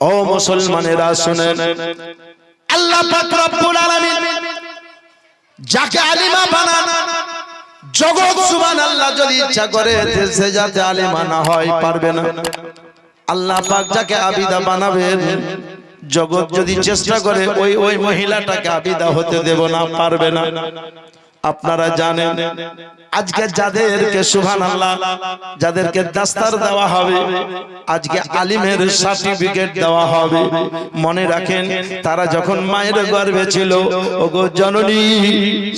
ও মুসলমানেরা শুনেন। আল্লাহ পাক রব্বুল আলামিন যাকে আলিমা বানান, জগৎ সুবহানাল্লাহ যদি ইচ্ছা করে সে যাতে আলিমা না হয়, পারবে না। আল্লাহ পাক যাকে আবিদা বানাবেন, জগৎ যদি চেষ্টা করে, ওই ওই মহিলাটাকে আবিদা হতে দেব না, পারবে না। আপনারা জানেন, আজকে যাদেরকে সুহান আল্লাহ যাদেরকে দাস্তার দেওয়া হবে, আজকে আলিমের সার্টিফিকেট দেওয়া হবে। মনে রাখেন, তারা যখন মায়ের গর্ভে ছিল, ওগো জননী,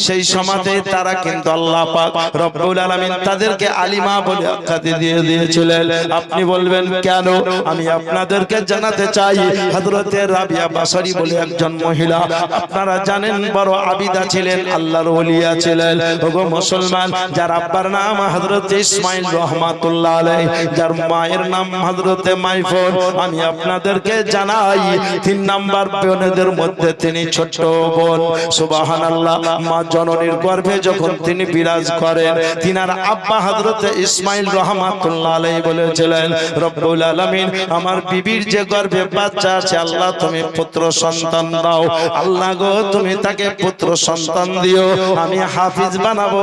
সেই সমাজে তারা কিন্তু আল্লাহ পাক রব্বুল আলামিন তাদেরকে আলিমা বলে আখ্যাতি দিয়ে দিয়েছিলেন। আপনি বলবেন, কেন? আমি আপনাদেরকে জানাতে চাই। হযরতে রাবিয়া বাসারি বলে একজন মহিলা, আপনারা জানেন বড় আবিদা ছিলেন আল্লাহর ওলিয়া। ছিলেন ওগো মুসলমান, যার আব্বার নাম হযরত ইসমাইল রহমাতুল্লাহ আলাইহি, যার মায়ের নাম হযরতে মাইফুর আমি আপনাদেরকে জানাই, তিন নাম্বার বোনদের মধ্যে তিনি ছোট বোন। সুবহানাল্লাহ, মা জননীর গর্ভে যখন তিনি বিরাজ করেন, তিনার আব্বা হযরতে ইসমাইল রহমাতুল্লাহ আলাইহি বলেছিলেন, রব্বুল আলামিন, আমার বিবির যে গর্ভে বাচ্চা আছে, আল্লাহ তুমি পুত্র সন্তান দাও। আল্লাহ গো, তুমি তাকে পুত্র সন্তান দিও। আমি হাফিজ বানাবো,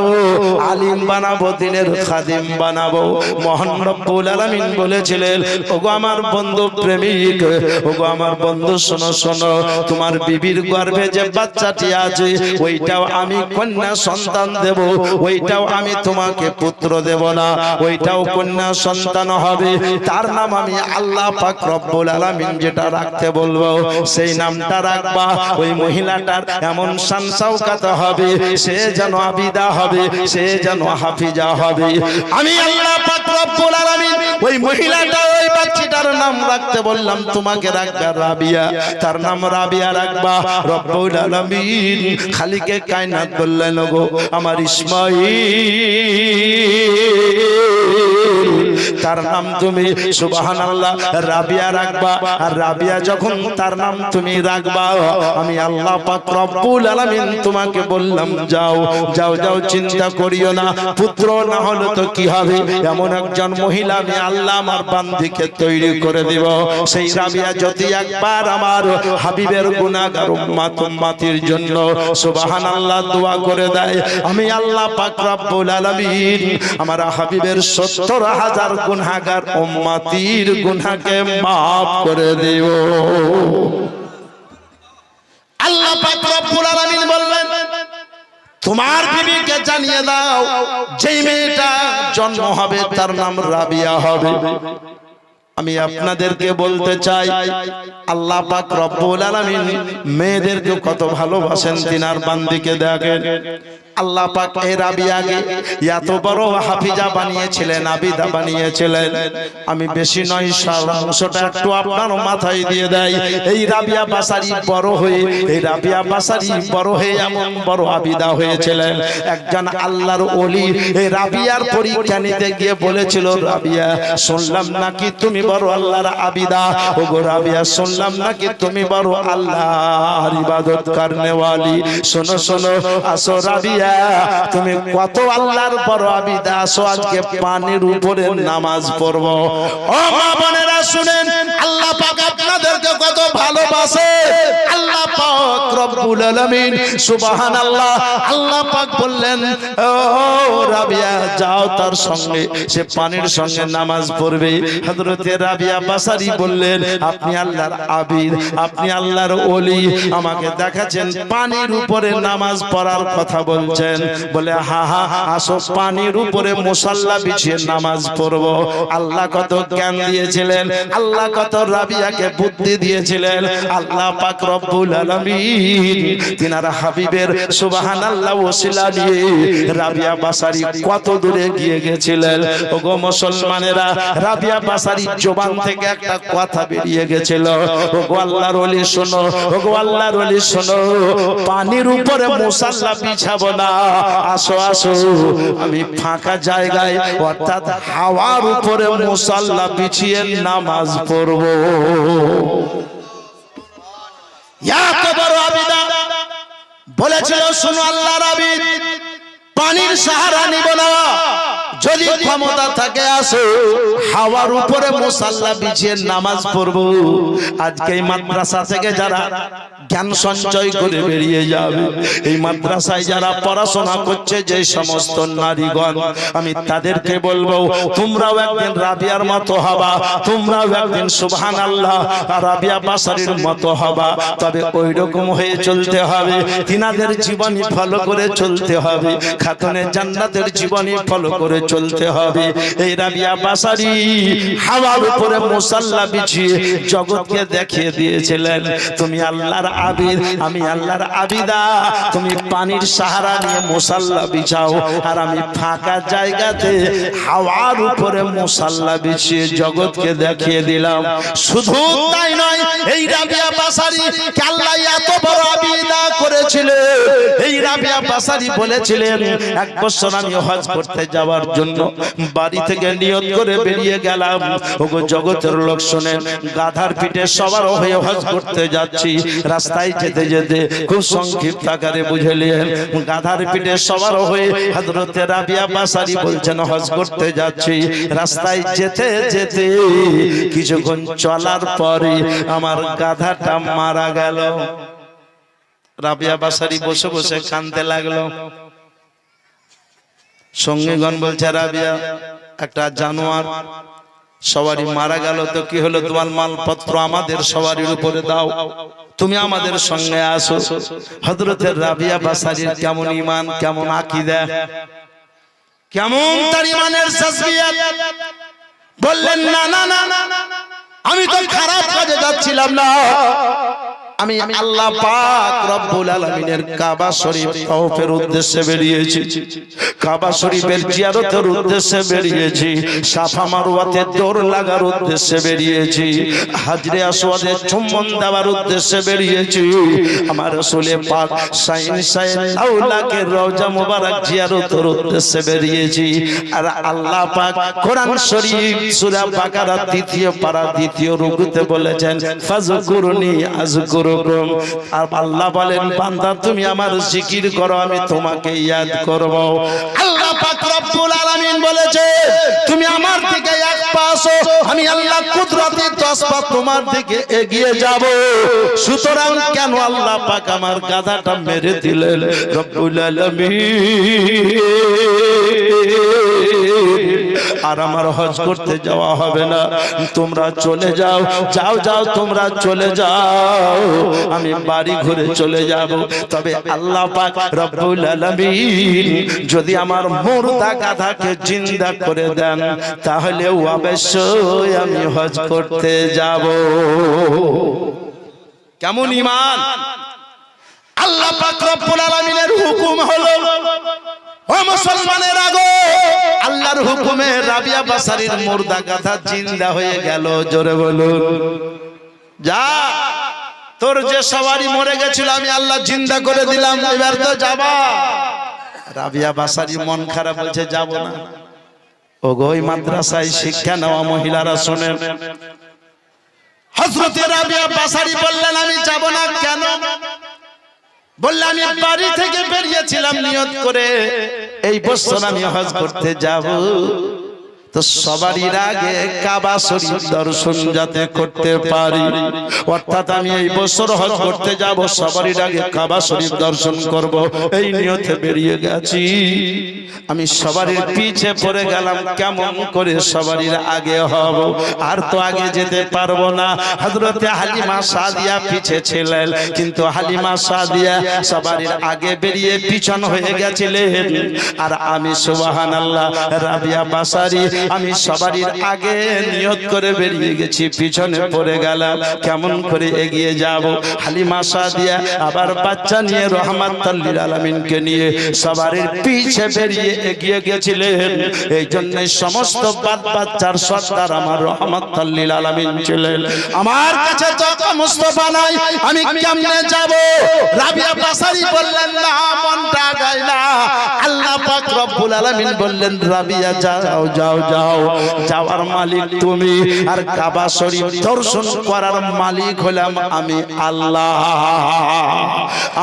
আলিম বানাবো, দিনের খাদিম বানাবো। মহান রব্বুল আলামিন বলেছিলেন, ওগো আমার বন্ধু প্রেমিক, ওগো আমার বন্ধু, শোনো শোনো, তোমার বিবির গর্ভে যে বাচ্চাটি আছে, ওইটাও আমি কন্যা সন্তান দেব, ওইটাও আমি তোমাকে পুত্র দেব না, ওইটাও কন্যা সন্তান হবে। তার নাম আমি আল্লাহ পাক রব্বুল আলামিন যেটা রাখতে বলব, সেই নামটা রাখবা। ওই মহিলাটার এমন শানসাউকাত হবে, সে যেন আবিদা হবে, সে যেন হাফিজা হবে। আমি আল্লাহ পাক রব্বুল আলামিন ওই মহিলাটা, ওই বাচ্চাটার নাম রাখতে বললাম, তোমাকে রাখবে রাবিয়া, তার নাম রাবিয়া রাখবা। রব্বুল আলামিন খালিকে কায়নাত বললেন গো আমার ইসমাইল তার নাম তুমি সুবাহান আল্লাহ রাবিয়া রাখবা। আর রাবিয়া যখন তার নাম তুমি রাখবা, আমি আল্লাহ পাক রব্বুল আলামিন তোমাকে বললাম, যাও যাও যাও, চিন্তা করিও না। পুত্র না হলে তো কি হবে? এমন একজন মহিলা আমি আল্লাহ আমার বান্দিকে তৈরি করে দিব। সেই রাবিয়া যদি একবার আমার হাবিবের উম্মাত উম্মাতির জন্য সুবাহান আল্লাহ দোয়া করে দেয়, আমি আল্লাহ পাক রব্বুল আলামিন আমার হাবিবের 70 হাজার গুনাহগার উম্মাতির গুনাহকে maaf করে দিও। আল্লাহ পাক রব্বুল আলামিন বললেন, তোমার বিবিকে জানিয়ে দাও, যেই মেয়েটা জন্ম হবে তার নাম রাবিয়া হবে। আমি আপনাদেরকে বলতে চাই, আল্লাহ পাক রব্বুল আলামিন মেয়েদেরকে কত ভালোবাসেন, তিনার বান্দিকে দেখেন। আল্লাহ পাক এই রাবিয়াকে এত বড় হাফিজা বানিয়েছিলেন, আবিদা বানিয়েছিলেন। আমি বেশি নয় অংশটা একটু আপনার মাথায় দিয়ে দেয়। এই রাবিয়া বাসারি বড় হয়ে, এই রাবিয়া বাসারি বড় হয়ে এমন বড় আবিদা হয়েছিলেন। একজন আল্লাহর ওলি এই রাবিয়ার পরীক্ষা নিতে গিয়ে বলেছিল, রাবিয়া, শুনলাম নাকি তুমি বড় আল্লাহর আবিদা? ও গো রাবিয়া, শুনলাম নাকি তুমি বড় আল্লাহর ইবাদত করনেওয়ালি শোনো শোনো, আসো রাবিয়া তুমি কত আল্লাহর বড় আবিদা, আসো আজকে পানির উপরে নামাজ পড়ব। ও মা বোনেরা, শুনেন, আল্লাহ পাক আপনাদেরকে কত ভালোবাসে। আল্লাহ পাক রব্বুল আলামিন, সুবহানাল্লাহ, আল্লাহ পাক বললেন, ও রাবিয়া, যাও তার সঙ্গে, সে পানির সঙ্গে নামাজ পড়বে। হযরতে রাবিয়া বাসারি বললেন, আপনি আল্লাহর আবিদ আপনি আল্লাহর ওলি, আমাকে দেখাচ্ছেন পানির উপরে নামাজ পড়ার কথা বলছেন। বলে হা হা আসো, পানির উপরে মুসাল্লা বিছিয়ে নামাজ পড়ব। আল্লাহ কত জ্ঞান দিয়েছিলেন, আল্লাহ কত রাবিয়াকে বুদ্ধি দিয়েছিলেন। আল্লাহ পাক রব্বুল আলামিন তিনার হাবিবের সুবহানাল্লাহ ওসিলা দিয়ে রাবিয়া বাসারি কত দূরে গিয়ে গেছিলেন। ওগো মুসলমানেরা, রাবিয়া বাসারি জবান থেকে একটা কথা বেরিয়ে গেছিল। ওগো আল্লাহর ওলি শোনো, ওগো আল্লাহর ওলি শোনো, পানির উপরে মুসাল্লা বিছাবো না। আসো আসো। আমি ফাঁকা জায়গায়, অর্থাৎ হাওয়ার উপরে মুসাল্লা বিছিয়ে নামাজ পড়ব। বলেছিল, শুনো আল্লাহ আবিদ, পানির সাহারা নিব না। যদি ক্ষমতা থাকে আসো। হাওয়ার উপরে মুসাল্লা বিছিয়ে নামাজ পড়ব। আজকে এই মাদ্রাসা থেকে যারা জ্ঞান সঞ্চয় করে বেরিয়ে যাবে। এই মাদ্রাসায় যারা পড়াশোনা করছে যে সমস্ত নারীগণ আমি তাদেরকে বলব তোমরাও একদিন রাবিয়ার মতো হবা। তোমরাও একদিন সুবহান আল্লাহ রাবিয়া বাসারির মতো হবা। তবে ওই রকম হয়ে চলতে হবে। তিনাদের জীবনী ফলো করে চলতে হবে। খাতনে জান্নাতের জীবনী ফলো করে চলতে হবে। এই রাবিয়া বাসারি হাওয়ার উপরে মুসাল্লা বিছিয়ে জগৎকে দেখিয়ে দিয়েছিলেন, তুমি আল্লাহর আবিদ, আমি আল্লাহর আবিদা। তুমি পানির সাহারা নিয়ে মুসাল্লা বিছাও। আর আমি ফাঁকা জায়গাতে হাওয়ার উপরে মুসাল্লা বিছিয়ে জগৎকে দেখিয়ে দিলাম। শুধু তাই নয়, এই রাবিয়া বাসারি আল্লাহ এত বড় আবিদা করেছিলেন এই রাবিয়া বাসারি বলেছিলেন, এক বছর আমি হজ করতে যাওয়ার জন্য বাড়ি থেকে নিয়ত করে বেরিয়ে গেলাম। ওগো জগতের লোক শোনেন গাধার পিঠে সবার হয়ে হজ করতে যাচ্ছি। রাস্তায় যেতে যেতে খুব সংক্ষিপ্ত আকারে বুঝলেন গাধার পিঠে সবার হয়ে হজরতে রাবিয়া বাসারি বলছেন হজ করতে যাচ্ছি। রাস্তায় যেতে যেতে কিছুক্ষণ চলার পরে আমার গাধাটা মারা গেল। রাবিয়া বাসারি বসে বসে কানতে লাগল। সঙ্গীগণ বলছে রাবিয়া একটা জানোয়ার সবারই মারা গেল তো কি হলো তোমার মালপত্র আমাদের সবারই উপরে দাও তুমি আমাদের সঙ্গে আসো হজরতের রাবিয়া বাসারির কেমন ইমান কেমন আকিদা কেমন তার ইমানের বললেন না না না আমি তো খারাপ কাজে যাচ্ছিলাম না আমি আল্লাহ পাক রব্বুল আলামিনের কাবা শরীফ তওফের উদ্দেশ্যে বেরিয়েছি। কাবা শরীফের জিয়ারতের উদ্দেশ্যে বেরিয়েছি। সাফা মারওয়াতে দৌড় লাগার উদ্দেশ্যে বেরিয়েছি। হাজরে আসওয়াদে চুম্বন দেওয়ার উদ্দেশ্যে বেরিয়েছি। আমার রাসূলে পাক সাইন সাইন আউলাকে রওজা মুবারক জিয়ারতের উদ্দেশ্যে বেরিয়েছি। আর আল্লাহ পাক কোরআন শরীফ সূরা বাকারা দ্বিতীয় পারা দ্বিতীয় রুকুতে বলেছেন ফাজকুরনি আজকুরুকুম আর আল্লাহ বলেন বান্দা তুমি আমার জিকির করো আমি তোমাকে ইয়াদ করব। আল্লাহ পাক রব্বুল আলামিন বলেছে তুমি আমার দিকে এক পা আসো আমি আল্লাহ কুদরতি দশ পা তোমার দিকে এগিয়ে যাব। সুতরাং কেন আল্লাহ পাক আমার গাধাটা মেরে দিলেন? রব্বুল আলামিন। আর আমার হজ করতে যাওয়া হবে না। তোমরা চলে যাও যাও যাও, তোমরা চলে যাও। আমি বাড়ি ঘুরে চলে যাব। তবে আল্লাহ পাক রব্বুল আলামিন যদি আমার মুর্দা গাধাকে জিন্দা করে দেন, তাহলে অবশ্যই আমি হজ করতে যাব। কেমন ইমান আল্লাহ পাক রব্বুল আলামিনের হুকুম হলো, ও মুসলমানের হুকুমে রাবিয়া বাসারির মুর্দা গাথা জিন্দা হয়ে গেল, জোরে বলুন। যা, তোর যে সবারই মরে গেছিল, আমি আল্লাহ জিন্দা করে দিলাম, এবার তো যাবা। রাবিয়া বাসারি মন খারাপ বলছে, যাব না। ও গো মাদ্রাসায় শিক্ষা নেওয়া মহিলারা শোনেন। হযরতে রাবিয়া বাসারি বললেন, আমি যাব না, কেন? বললে আমি বাড়ি থেকে বেরিয়েছিলাম নিয়ত করে। এই বছর আমি হজ করতে যাব। তো সবারই আগে কাবা শরীফ দর্শন যাতে করতে পারি। অর্থাৎ আমি এই বছর হজ করতে যাব সবারই আগে কাবা শরীফ দর্শন করব। এই নিয়তে বেরিয়ে গেছি। আমি সবারই পিছে পড়ে গেলাম কেমন করে সবারই আগে হব। আর তো আগে যেতে পারব না। হযরতে হালিমা সাদিয়া পিছে ছিলেন। কিন্তু হালিমা সাদিয়া সবারই আগে বেরিয়ে পিছন হয়ে গেছিলেন। আর আমি সুবহানাল্লাহ রাবিয়া বাসারি আমি সবারই আগে নিয়ত করে বেরিয়ে গেছি পিছনে পড়ে গেলাম কেমন করে এগিয়ে যাব? হালিমা সাদিয়া আবার বাচ্চা নিয়ে রহমাতুল্লিল আলামিনকে নিয়ে সবারই পিছে বেরিয়ে এগিয়ে গেছিলেন। এই জন্য সমস্ত বাদ বাচ্চার সর্দার আমার রহমাতুল্লিল আলামিন ছিলেন। আমার কাছে তো মুস্তফা নাই আমি কেমনে যাব? রাবিয়া বাসারি বললেন না মনটা গায় না। আল্লাহ পাক রব্বুল আলামিন বললেন রাবিয়া যাও যাও যাও যাওয়ার মালিক তুমি। আর কাবা শরীফ দর্শন করার মালিক হলাম আমি আল্লাহ।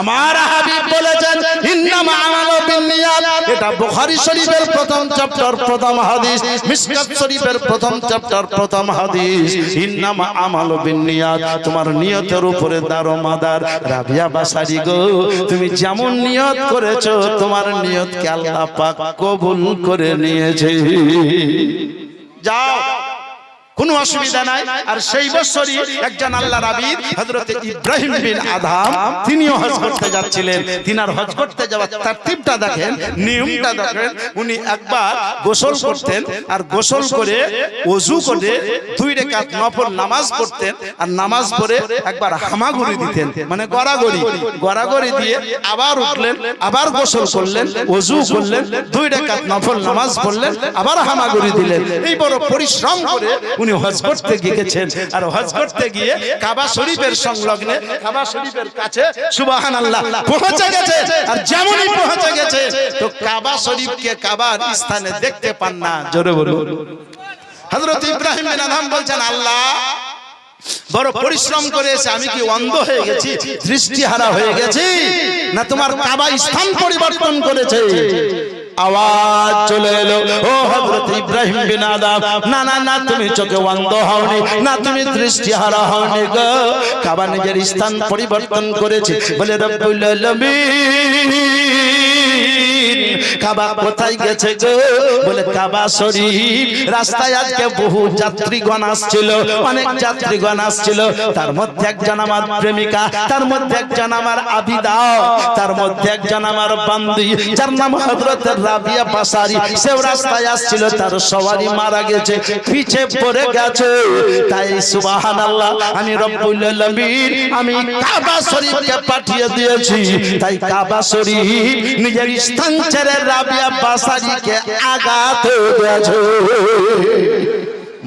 আমার হাবিব বলেছেন, ইন্নামা আমালু বিন্নিয়াত। এটা বুখারী শরীফের প্রথম চ্যাপ্টার, প্রথম হাদিস। মিশকাত শরীফের প্রথম চ্যাপ্টার, প্রথম হাদিস। ইন্নামা আমালু বিন্নিয়াত। তোমার নিয়তের উপরে দারোমাদার রাবিয়া বাসারি গো। তুমি যেমন নিয়ত করেছ, তোমার নিয়তকে আল্লাহ পাক কবুল করে নিয়েছে। যাও কোনো অসুবিধা নাই। আর সেই বছরই একজন আল্লাহ রাবির হযরত ইব্রাহিম বিন আদম তিনিও হজ করতে যাচ্ছিলেন। তিনার হজ করতে যাওয়ার তারতিবটা দেখেন, নিয়মটা দেখেন। উনি একবার গোসল করতেন আর গোসল করে ওযু করে দুই রেকাত নফল নামাজ পড়তেন আর নামাজ পড়ে একবার হামাগুড়ি দিতেন। মানে গড়াগড়ি। গড়াগড়ি দিয়ে আবার উঠলেন, আবার গোসল করলেন ওযু করলেন, দুই রেকাত নফল নামাজ পড়লেন, আবার হামাগুড়ি দিলেন। এই বড় পরিশ্রম করে উনি হজ করতে গিয়েছেন। আর হজ করতে গিয়ে কাবা শরীফের সংলগ্নে কাবা শরীফের কাছে সুবহানাল্লাহ পৌঁছে গেছে। আর যেমনই পৌঁছে গেছে তো কাবা শরীফকে কাবার স্থানে দেখতে পান না। জোরে বলুন। হযরত ইব্রাহিম বিন আদম বলছেন আল্লাহ বড় পরিশ্রম করে এসে আমি কি অন্ধ হয়ে গেছি? দৃষ্টিহারা হয়ে গেছি? না তোমার কাবা স্থান পরিবর্তন করেছে? আওয়াজ চলে এলো। ও হযরত ইব্রাহিম বিন আদম না না না তুমি চোখে অন্ধ হওনি না তুমি দৃষ্টি হারা হওনি গো। কাবা নিজের স্থান পরিবর্তন করেছে। বলে রব্বুল আলামিন। কাবা কোথায় গেছে গো? বলে, কাবা শরীফ। রাস্তায় আজকে বহু যাত্রীগণ আসছিল, অনেক যাত্রীগণ আসছিল। তার মধ্যে একজন আমার প্রেমিকা, তার মধ্যে একজন আমার আবিদা তার মধ্যে একজন আমার যার নাম রাবিয়া পাসারি সেও রাস্তায় আসছিল, তার সওয়ারি মারা গেছে পিছে পড়ে গেছে। তাই সুবহানাল্লাহ, আমি রব্বুল আমি কাবা শরীফকে পাঠিয়ে দিয়েছি। তাই কাবা শরীফ নিজের স্থান ছেড়ে রাবিয়া পাসারিকে আঘাত দিয়েছে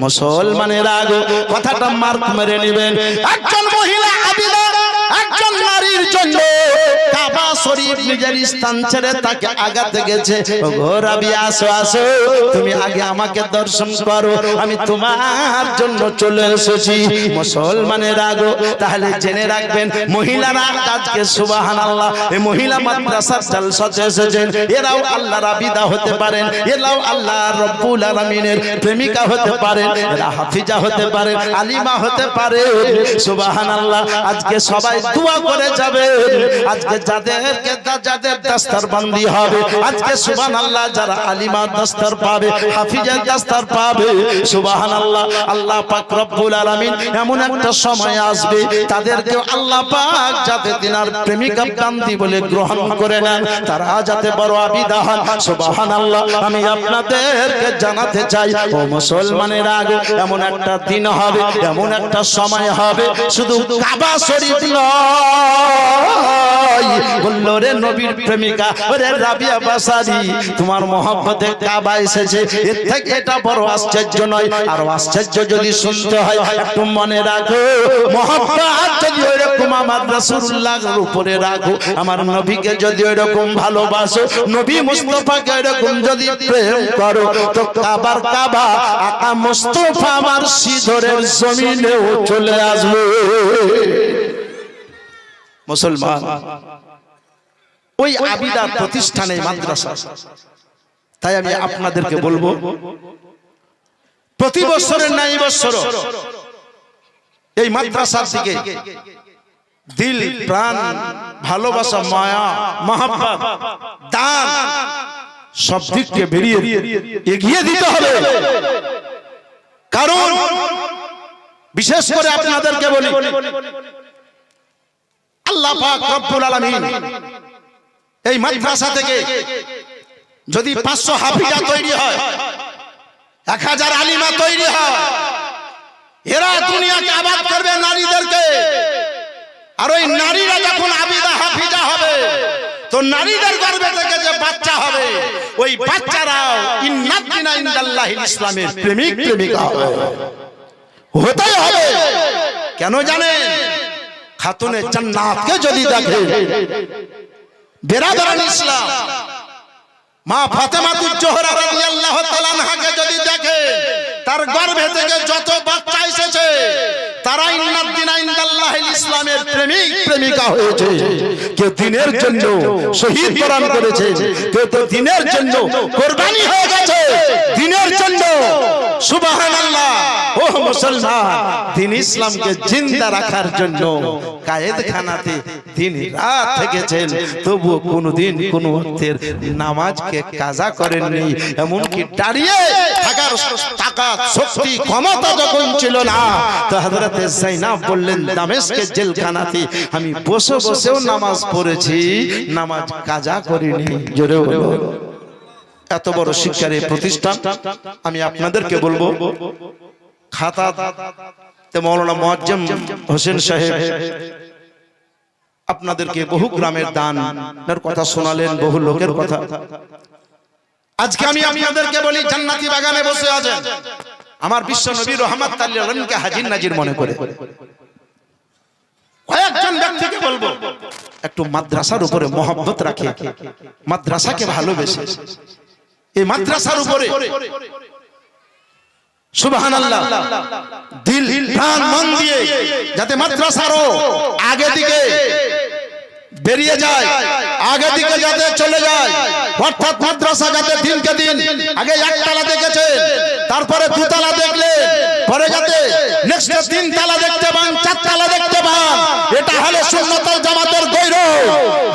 মুসলমানের আগে কথাটা মার্ক মেরে নেবেন। একজন মহিলা আবিদা একজন নারীর জন্য কাবা শরীফ নিজের স্থান ছেড়ে তাকে আগাতে গেছে ও গো রাবি, আসো আসো। তুমি আগে আমাকে দর্শন করো। আমি তোমার জন্য চলে এসেছি। মুসলমানের আগো তাহলে জেনে রাখবেন, মহিলারা আজকে সুবহানাল্লাহ, এই মহিলা মাদ্রাসার জালসাতে এসেছেন। এরাও আল্লাহ রাবিদা হতে পারেন, এরাও আল্লাহ রব্বুল আলামিনের প্রেমিকা হতে পারেন, এরা হাফিজা হতে পারেন, আলিমা হতে পারে সুবহানাল্লাহ, আজকে সবাই দোয়া করে যাবে। আজকে যাদেরকে যাদের দস্তর বন্দি হবে, আজকে সুবহানাল্লাহ যারা আলিমা দস্তর পাবে হাফিজা দস্তর পাবে, সুবহানাল্লাহ, আল্লাহ পাক রব্বুল আলামিন এমন একটা সময় আসবে তাদেরকে আল্লাহ পাক যাতে তিনার প্রেমিকা বান্দি বলে গ্রহণ করে নেন, তারা যাতে বড় আবিদা হন। সুবহানাল্লাহ, আমি আপনাদেরকে জানাতে চাই, ও মুসলমানের আগে এমন একটা দিন হবে, এমন একটা সময় হবে, শুধু কাবা শরীফ নয় বলল রে নবীর প্রেমিকা ওরে রাবিয়া বাসারি তোমার মহব্বতে কাবা এসেছে। এর থেকে এটা বড় আশ্চর্য নয়। আর আশ্চর্য যদি শুনতে হয় একটু মনে রাখো। মহব্বত যদি ওইরকম আমার রাসূলুল্লাহর উপরে রাখো আমার নবীকে যদি ওইরকম ভালোবাসো নবী মুস্তাফাকে ওইরকম যদি প্রেম করো তো কাবার কাবা আকা মুস্তাফা আমার সিধরের জমিনেও চলে আসবে। মুসলমান। ওই আবিদার প্রতিষ্ঠানে মাদ্রাসা। তাই আমি আপনাদেরকে বলব প্রতি বছরের নাই বছর এই মাদ্রাসার দিকে দিল প্রাণ ভালোবাসা মায়া মহাব্বত দান সব দিককে বেরিয়ে এগিয়ে দিতে হবে। কারণ বিশেষ করে আপনাদেরকে বলি আল্লাহ পাক রব্বুল আলামিন এই মাদ্রাসা থেকে যদি পাঁচশো হাফিজা তৈরি হয়, এক হাজার আলিমা তৈরি হয়, এরা দুনিয়াকে আবাদ করবে নারীদেরকে। আর ওই নারীরা যখন আবিদা হাফিজা হবে, তো নারীদের থেকে যে বাচ্চা হবে, ওই বাচ্চারাও ইসলামের প্রেমিক প্রেমিকা হবে। হতেই হবে। কেন জানেন? খাতুনে জান্নাতকে যদি দেখে। বেরাদারান ইসলাম। মা ফাতেমাতুজ জোহরা রাদিয়াল্লাহু তাআলা আনহাকে যদি দেখে তার গর্ভে থেকে যত বাচ্চা এসেছে তারা ইন্নাদ্দিনা ইনদাল্লাহিল ইসলামের প্রেমিক প্রেমিকা হয়েছে। কেউ দিনের জন্য শহীদ কোরআন করেছে কেউ তো দিনের জন্য কোরবানি হয়ে গেছে দিনের জন্য সুবহানাল্লাহ। ও মুসলমান দিন ইসলামকে জিন্দা রাখার জন্য দিন রাত থেকেছেন। তবু কোনোদিন কোনো অর্থের নামাজকে কাজা করেননি। এমনকি দাঁড়িয়ে থাকার টাকা শক্তি ক্ষমতা যখন ছিল না তো হযরতে জাইনাব বললেন জেলখানাতে আমি বসে বসেও নামাজ পড়েছি নামাজ কাজা করিনি। জোরে বলো এত বড় শিক্ষার এই প্রতিষ্ঠান আমি আপনাদেরকে বলব খাতা মৌলানা মোয়াজ্জেম হোসেন সাহেব আপনাদেরকে বহু গ্রামের দান কথা শোনালেন বহু লোকের কথা। আজকে আমি আপনাদেরকে বলি জান্নাতি বাগানে বসে আছেন। আমার বিশ্ব নবী রহমত আল্লাহকে হাজির নাজির মনে করে। কয়েকজন ব্যক্তিকে বলব একটু মাদ্রাসার উপরে মহব্বত রাখে মাদ্রাসাকে ভালোবেসে। এই মাদ্রাসার উপরে। যাতে মাদ্রাসারও আগে দিকে বেরিয়ে যায়। আগে দিকে যাতে চলে যায়। অর্থাৎ মাদ্রাসা যাতে দিনকে দিন আগে একতলা দেখেছে, তারপরে দুতলা দেখলে, পরে যাতে নেক্সট তিন তালা দেখতে পান চার তালা দেখতে পান, এটা হলো সুন্নতল জামাতের গৌরব।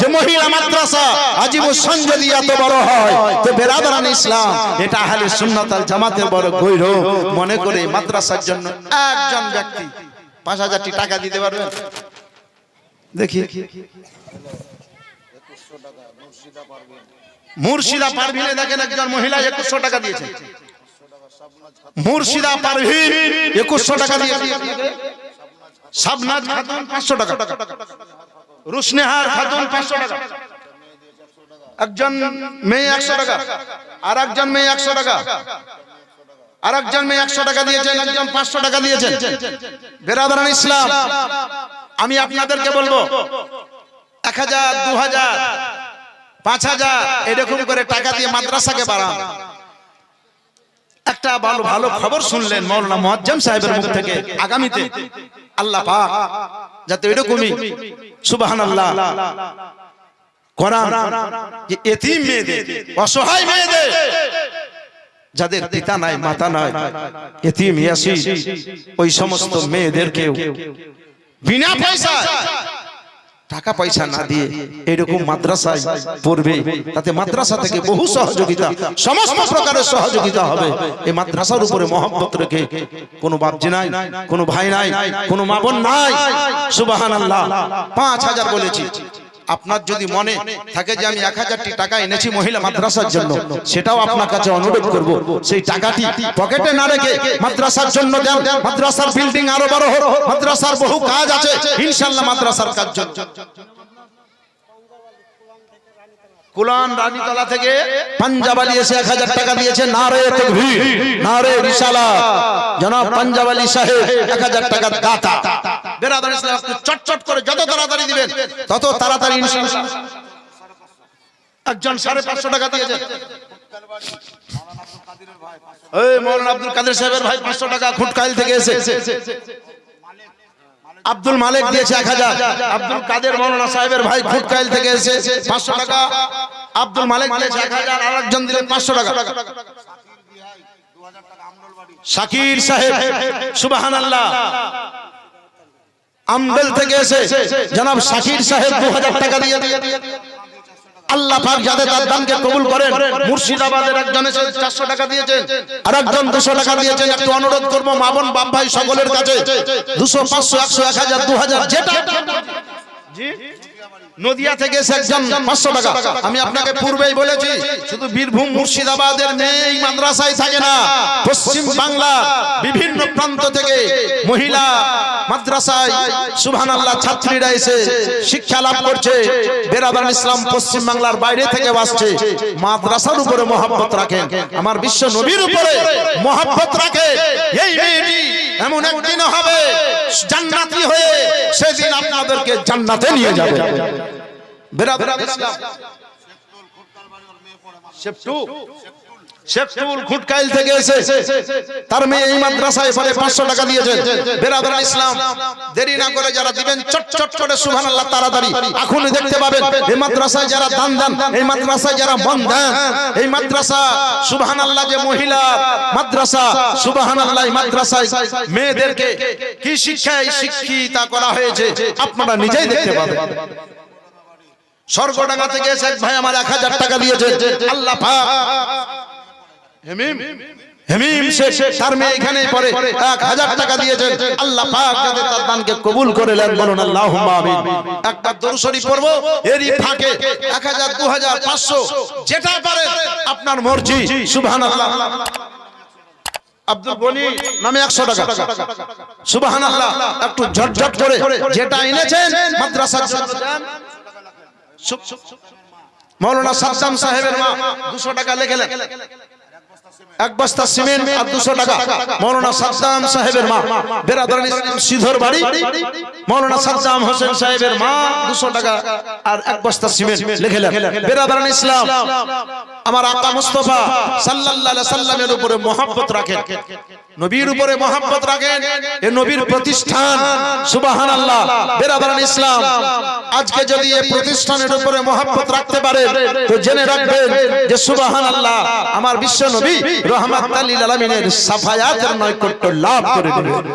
যে মহিলা মাদ্রাসা আজিবুর সঞ্জদি এত বড় হয়, তো বেরাদারান ইসলাম, এটা হলে সুন্নতল জামাতের বড় গৌরব। মনে করে মাদ্রাসার জন্য একজন ব্যক্তি পাঁচ হাজারটি টাকা দিতে পারবেন? দেখি। মুর্শিদা পারভিনে দেখেন একজন মহিলা একুশশো টাকা দিয়েছে। মুর্শিদা পারভিন একুশশো টাকা দিয়েছে। সাবনাজ খাতুন পাঁচশো টাকা। রুশনেহার খাতুন পাঁচশো টাকা। একজন মেয়ে একশো টাকা। আর একজন মেয়ে একশো টাকা। আর একজন মেয়ে একশো টাকা দিয়েছেন একজন পাঁচশো টাকা দিয়েছেন। বেরাদারান ইসলাম। আমি আপনাদেরকে বলব এক হাজার দু হাজার পাঁচ হাজার এরকম করে টাকা দিয়ে মাদ্রাসাকে বাড়ান। একটা ভালো ভালো খবর শুনলেন মৌলানা মুয়াজ্জম সাহেবের মুখ থেকে আগামীতে। আল্লাহ পাক যাতে এরকমই সুবহানাল্লাহ কোরআন যে এতিম মেয়েদের অসহায় মেয়েদের যাদের পিতা নাই মাতা নাই এতিম ইয়াসি ওই সমস্ত মেয়েদেরকে বিনা পয়সা টাকা পয়সা না দিয়ে এরকম মাদ্রাসায় পড়বে তাতে মাদ্রাসা থেকে বহু সহযোগিতা সমস্ত প্রকারের সহযোগিতা হবে। এই মাদ্রাসার উপরে মহব্বত রেখে কোনো বাপজি নাই কোনো ভাই নাই কোনো মা বোন নাই। সুবাহান আল্লাহ পাঁচ হাজার বলেছি। আপনার যদি মনে থাকে যে আমি এক হাজারটি টাকা এনেছি মহিলা মাদ্রাসার জন্য সেটাও আপনার কাছে অনুরোধ করব। সেই টাকাটি পকেটে না রেখে মাদ্রাসার জন্য দেন। মাদ্রাসার বিল্ডিং আরও বড় হোক। মাদ্রাসার বহু কাজ আছে। ইনশাল্লাহ মাদ্রাসার কাজ জন্য। কুলান রানীতলা থেকে পাঞ্জাব আলী এসে এক হাজার টাকা দিয়েছে নারে তকবীর নারে রিসালাত জনাব পাঞ্জাব আলী সাহেব এক হাজার টাকা দাতা। বেরাদার ইসলাম চটচট করে যত তাড়াতাড়ি দিবেন তত তাড়াতাড়ি ইনশাআল্লাহ। একজন সাড়ে পাঁচশো টাকা দিয়েছে। এই মৌলানা আব্দুল কাদের সাহেবের ভাই পাঁচশো টাকা খুটকাইল থেকে এসে। আব্দুল মালিক দিয়েছে এক হাজার। আব্দুল কাদের মৌলানা সাহেবের ভাই ফুটকাইল থেকে এসে পাঁচশো টাকা। আব্দুল মালিক দিয়েছে এক হাজার। আর একজন দিলেন পাঁচশো টাকা। শাকির সাহেব সুবাহান আল্লাহ আমবেল থেকে এসে জনাব শাকির সাহেব দু হাজার টাকা দিয়ে আল্লাহ পাক যাদের তার দানকে কবুল করেন মুর্শিদাবাদের একজন এসে চারশো টাকা দিয়েছেন আর একজন দুশো টাকা দিয়েছেন একটু অনুরোধ করব মা বোন বাপ ভাই সকলের কাছে দুশো পাঁচশো একশো এক হাজার দু হাজার যেটা নদিয়া থেকে একজন পাঁচশো টাকা। আমি আপনাকে পূর্বেই বলেছি শুধু বীরভূম মুর্শিদাবাদের মেয়ে মাদ্রাসায় থাকে না। পশ্চিম বাংলা বিভিন্ন প্রান্ত থেকে মহিলা মাদ্রাসায় ছাত্রীরা এসে শিক্ষা লাভ করছে। বেরাদান ইসলাম পশ্চিম বাংলার বাইরে থেকে আসছে। মাদ্রাসার উপরে মহব্বত রাখেন আমার বিশ্ব নবীর উপরে মহব্বত রাখে। এই মেয়েটি এমন একদিন হবে জান্নাতি হয়ে সেদিন আপনাদেরকে জান্নাতে নিয়ে যাবে। বেরাদান ইসলাম। শেপটু মাদ্রাসা সুবহান মেয়েদেরকে কি শিক্ষায় শিক্ষিতা করা হয়েছে, আপনারা নিজেই দেখতে পাবেন। স্বর্গডাঙ্গা থেকে এসে এক ভাই আমার এক হাজার টাকা দিয়েছে। আল্লাহ হেমিম। হেমিম। শেষ তার মেয়ে এখানে পরে এক হাজার টাকা দিয়েছে আল্লাহ পাক যাতে তার দানকে কবুল করে নেন বলুন আল্লাহুম্মা আমিন। একটা দরুদ শরীফ পড়ব এরই ফাঁকে 1000 2000 500 যেটা পারে আপনার মর্জি। সুবহানাল্লাহ। আব্দুল গনি নামে 100 টাকা। সুবহানাল্লাহ। একটু ঝটঝট করে যেটা এনেছেন মাদ্রাসার মৌলানা সাদ্দাম সাহেবের মা দুশো টাকা লেখেলেন এক বস্তা সিমেন্ট আর দুশো টাকা। মৌলানা সাদ্দাম সাহেবের মা। বেরাদারান সিধর বাড়ি। মৌলানা সাদ্দাম হোসেন সাহেবের মা, দুশো টাকা আর এক বস্তা সিমেন্ট লিখেলেন বেরাদারান ইসলাম, আমার আকা মুস্তফা আলাইহি সাল্লামের উপরে মহব্বত রাখেন। নবীর উপরে মহব্বত রাখেন। এ নবীর প্রতিষ্ঠান, সুবহানাল্লাহ। বেরাদারান ইসলাম, আজকে যদি এই প্রতিষ্ঠানের উপরে মহব্বত রাখতে পারে তো জেনে রাখবেন যে সুবহানাল্লাহ, আমার বিশ্ব নবী রহমাত লিল আলামিনের সাফায়াতের নৈকট্য লাভ করে নেবেন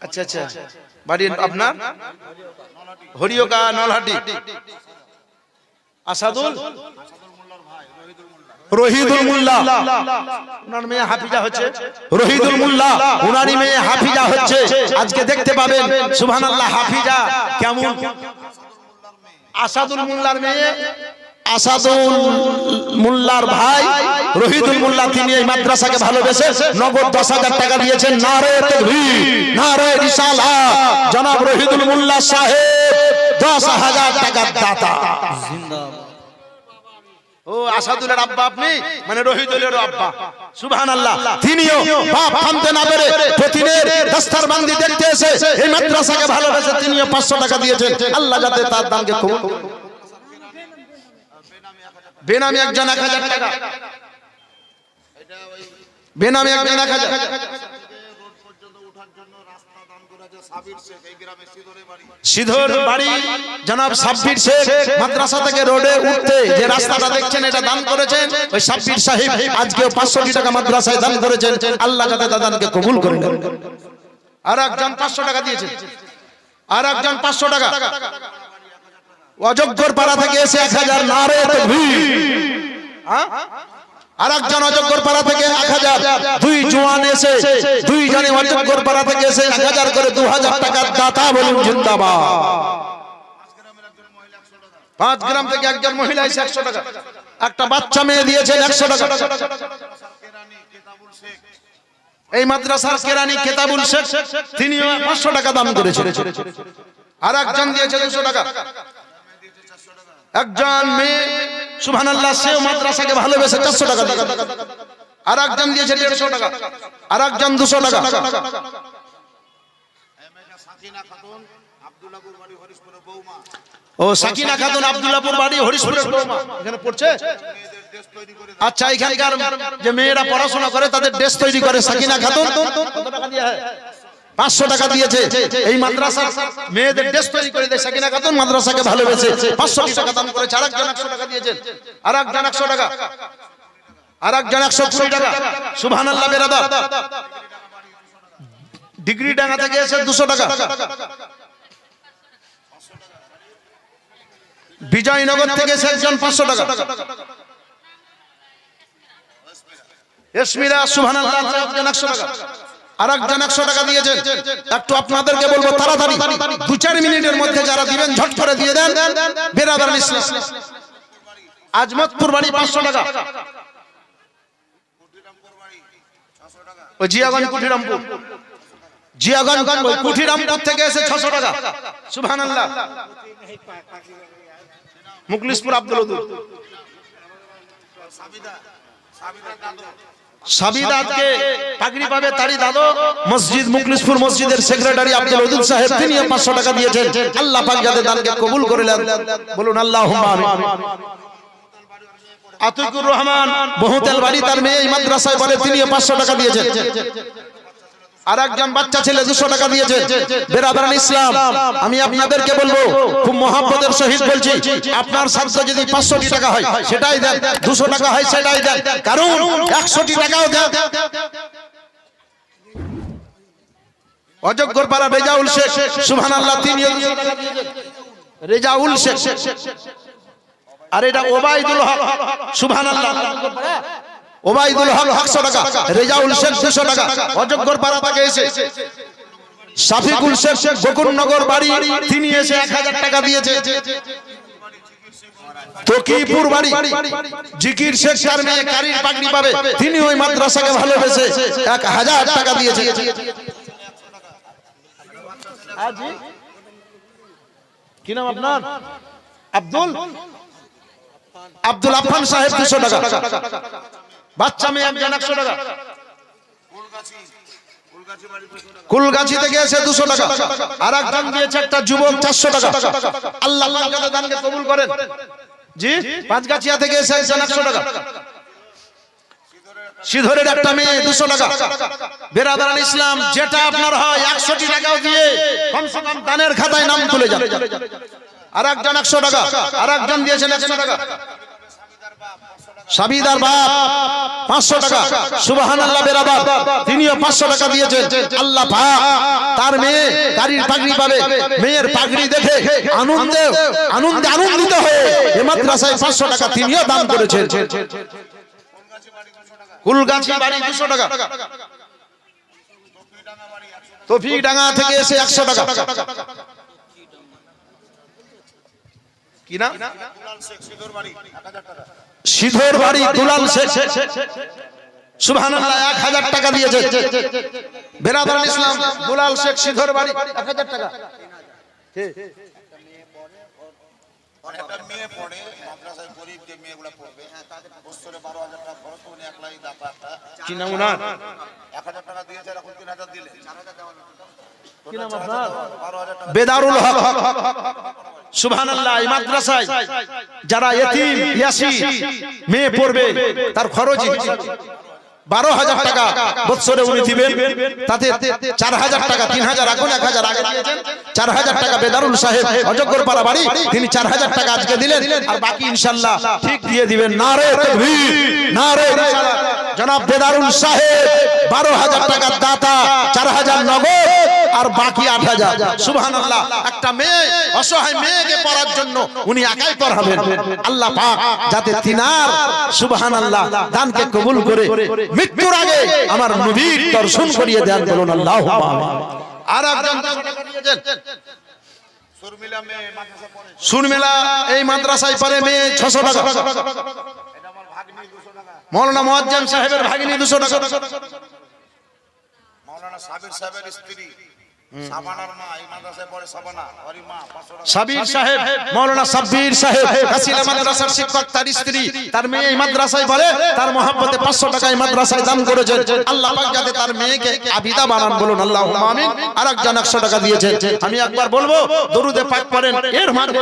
আচ্ছা আচ্ছা। বাড়ি আপনার? হরিয়কা নলহাটি। আসাদুল? রহিদুল মোল্লা। ওনার মেয়ে হাফিজা হচ্ছে। রহিদুল মোল্লা ওনারই মেয়ে হাফিজা হচ্ছে। আজকে দেখতে পাবেন সুবহানাল্লাহ হাফিজা কেমন? আসাদুল মোল্লার মেয়ে। আসাদুল মোল্লার ভাই রহিদুল মোল্লা তিনি এই মাদ্রাসাকে ভালোবেসে নগদ দশ হাজার টাকা দিয়েছেন। নারে তকবীর নারে রিসালা। জনাব রহিদুল মোল্লা সাহেব দশ হাজার টাকার দাতা। ও আসাদুলের আব্বা আপনি? মানে রহিদুলের আব্বা। সুবহানাল্লাহ। তিনিও বাপ থামতে না পেরে প্রতিদিনের দস্তার বান্দি দেখতে এসে এই মাদ্রাসাকে ভালোবেসে তিনিও 500 টাকা দিয়েছেন। আল্লাহ যাতে তার দানকে কবুল। বেনামি একজন 1000 টাকা। বেনামি একজন 1000 সিধর বাড়ি। জনাব সাব্বির শেখ মাদ্রাসা থেকে রোডে উঠতে যে রাস্তাটা দেখছেন এটা দান করেছেন ওই সাব্বির সাহেব আজকে পাঁচশো টাকা মাদ্রাসায় দান করেছেন আল্লাহ যাতে দাদানকে কবুল করে আর একজন পাঁচশো টাকা দিয়েছে আর একজন পাঁচশো টাকা। অযোগ্যর পাড়া থেকে এসে এক হাজার নারে হ্যাঁ? আর একজন অযোগ্যর পাড়া থেকে এক হাজার, দুই জোয়ান এসে, দুই জনে অযোগ্যর পাড়া থেকে এসে এক হাজার করে দু হাজার টাকার দাতা বলুন, জিন্দাবাদ। পাঁচ গ্রাম থেকে একজন মহিলা এসে একশো টাকা। একটা বাচ্চা মেয়ে দিয়েছেন একশো টাকা। এই মাদ্রাসার কেরানি কেতাবুল শেখ, তিনিও পাঁচশো টাকা দাম করেছেন। আর একজন দিয়েছে দুশো টাকা। একজন মেয়ে সুবহানাল্লাহ সেও মাদ্রাসাকে ভালোবেসে চারশো টাকা আর একজন দিয়েছে দেড়শো টাকা আর একজন দুশো টাকা। ও সাকিনা খাতুন আব্দুল্লাহপুর বাড়ি হরিশপুরের বৌমা। এখানে পড়ছে? আচ্ছা এখানকার যে মেয়েরা পড়াশোনা করে তাদের ড্রেস তৈরি করে সাকিনা খাতুন। কত টাকা দিয়ে হয়? পাঁচশো টাকা দিয়েছে। এই মাদ্রাসা মেয়েদের ড্রেস তৈরি করে দেয় সাকিনা খাতুন মাদ্রাসাকে ভালোবেসে পাঁচশো টাকা দাম করেছে। আর একজন একশো টাকা দিয়েছেন। আর একজন একশো টাকা। আর একজন একশো কুড়ি টাকা। সুবহান আল্লাহ বেরাদার। ডিগ্রি ডাঙ্গা থেকে এসে দুশো টাকা। বিজয়নগর থেকে এসে একজন পাঁচশো টাকা। এসমিরা সুবহান আল্লাহ একজন একশো টাকা। আর একজন একশো টাকা দিয়েছেন। একটু আপনাদেরকে বলব তাড়াতাড়ি। দু চার মিনিটের মধ্যে যারা দিবেন ঝট করে দিয়ে দেন। বেরাদার ইসলাম আজমতপুর বাড়ি পাঁচশো টাকা। জিয়াগঞ্জ কুঠিরামপুর। জিয়াগঞ্জ কুঠিরামপুর থেকে এসে ছশো টাকা। সুবহান আল্লাহ মুকলিশপুর আব্দুল সাবিদাতকে পাগড়ি পাবে তারই দাদু মসজিদ মুখলিসপুর মসজিদের সেক্রেটারি আব্দুল সাহেব তিনি 500 টাকা দিয়েছেন। আল্লাহ পাক যাতে দানকে কবুল করে নেন বলুন আল্লাহুম্মা আমিন। আতিকুর রহমান। বহুতেল বাড়ি তার মেয়ে এই মাদ্রাসায় বলে তিনি 500 টাকা দিয়েছেন। আর একজন বাচ্চা ছেলে দুশো টাকা দিয়েছে। বেরাদারান ইসলাম, আমি আপনাদেরকে বলব, খুব মহাব্বতের সহিত বলছি, আপনার সাধ্য যদি পাঁচশো টাকা হয়, সেটাই দেন, দুশো টাকা হয়, সেটাই দেন। কারণ একশো টাকাও দেন। অযোগ্যর পাড়া রেজাউল শেখ সুবহান আল্লাহ তিনি রেজাউল শেখ। আর এটা ওবায়দুল হক সুবহান আল্লাহ ওবাইদুল হক 100 টাকা রেজাউল শেখ 200 টাকা অযোগ্যর পাড়া থেকে এসে। শাফিকুল শেখ বকুরনগর বাড়ি তিনি এসে 1000 টাকা দিয়েছে। তকিপুর বাড়ি জিকির শেখ তার মেয়ে কারির পাগড়ি পাবে তিনি ওই মাদ্রাসাকে ভালোবেসে 1000 টাকা দিয়েছে। কি নাম আপনার? আব্দুল? আব্দুল আফান সাহেব 200 টাকা। বাচ্চা মেয়ে একজন একশো টাকা। কুলগাছি থেকে এসে দুশো টাকা। আর একজন দিয়েছে একটা যুবক চারশো টাকা। আল্লাহ আল্লাহ দানকে কবুল করেন। জি? পাঁচগাছিয়া থেকে এসে একজন একশো টাকা। সিধরের একটা মেয়ে দুশো টাকা। ইসলাম যেটা আপনার হয় একশোটি টাকাও দিয়ে কমসে কম দানের খাতায় নাম তুলে যান। আর একজন একশো টাকা। আর একজন দিয়েছেন একশো টাকা। সাবিদার বাপ পাঁচশো টাকা। সুবাহান আল্লাহ বেরাবা তিনিও পাঁচশো টাকা দিয়েছেন। আল্লাহ তার মেয়ে গাড়ির পাগড়ি পাবে। মেয়ের পাগড়ি দেখে আনন্দে আনন্দে আনন্দিত হয়ে এ মাদ্রাসায় পাঁচশো টাকা তিনিও দান করেছেন। কুলগাছি বাড়ি দুশো টাকা। তফিক ডাঙ্গা থেকে এসে একশো টাকা। কি না সিধর বাড়ি দুলাল শেখ। সুবহানাল্লাহ এক হাজার টাকা দিয়েছে। বেরাদার ইসলাম দুলাল শেখ সিধর বাড়ি। এক হাজার টাকা। একটা মেয়ে পড়ে মাদ্রাসায় গরিব যে মেয়েগুলো পড়বে বছরে বারো হাজার টাকা খরচ উনি একলাই দাতা। একটা কি নাম ওনার? এক হাজার টাকা দিয়েছে এখন তিন হাজার দিলে। কি নাম আপনার বারো হাজার টাকা বেদারুল হক সুবহানাল্লাহ এই মাদ্রাসায় যারা এতিম ইয়াসি মেয়ে পড়বে তার খরচ বারো হাজার টাকা বৎসরে উনি দিবেন তাতে চার হাজার টাকা তিন হাজার এখন এক হাজার আগে চার হাজার টাকা বেদারুল সাহেব অজগর পাড়া বাড়ি তিনি চার হাজার টাকা আজকে দিলেন আর বাকি ইনশাল্লাহ ঠিক দিয়ে দিবেন। না রে না রে জনাব বেদারুল সাহেব বারো হাজার টাকার দাতা চার হাজার নগদ। আর বাকি আট হাজার। সুবহান আল্লাহ একটা মেয়ে, অসহায় মেয়েকে পড়ার জন্য উনি একাই পড়াবেন। আল্লাহ পাক যাতে তিনার সুবহান আল্লাহ দানকে কবুল করে মৃত্যুর আগে আমার নবীর দর্শন করিয়ে দেন বলুন আল্লাহ আর একজন সুনমেলা এই মাদ্রাসায় পড়ে, মেয়ে ছশো টাকা। মৌলানা মোয়াজ্জেম সাহেবের ভাগিনী দুশো টাকা। মাওলানা সাবির সাহেবের স্ত্রী। সাবির সাহেব মৌলানা সাব্বির সাহেব কাসিলা মাদ্রাসার শিক্ষক তার স্ত্রী তার মেয়ে এই মাদ্রাসায় বলে তার মহাব্বতে 500 টাকা এই মাদ্রাসায় দান করেছেন। আল্লাহ পাক যাতে তার মেয়েকে আবিদা বানান বলুন আল্লাহুম্মা আমিন। আরেকজন 100 টাকা দিয়েছেন। আমি একবার বলব দরুদে পাক পড়েন এর মানে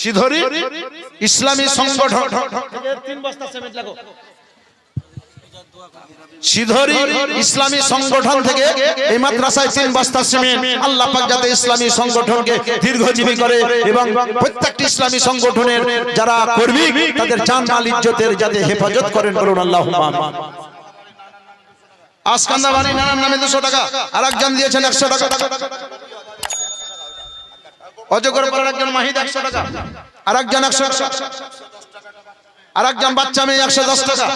সিধরি ইসলামী সংগঠন। তিন বস্তা সিমেন্ট লাগো। সিধরি ইসলামী সংগঠন থেকে এই মাদ্রাসায় তিন বস্তা সিমেন্ট আল্লাহ পাক যাতে ইসলামী সংগঠনকে দীর্ঘজীবী করে এবং প্রত্যেকটি ইসলামী সংগঠনের যারা কর্মী, তাদের জান, মাল, ইজ্জতের যাতে হেফাজত করেন বলুন আল্লাহুম্মা আমিন আসকান্দা বাড়ি নানার নামে দুশো টাকা আর একজন দিয়েছেন একশো টাকা। অজগর পাড়ার একজন মাহিদ একশো টাকা আর একজন একশো আর একজন বাচ্চা মেয়ে একশো দশ টাকা।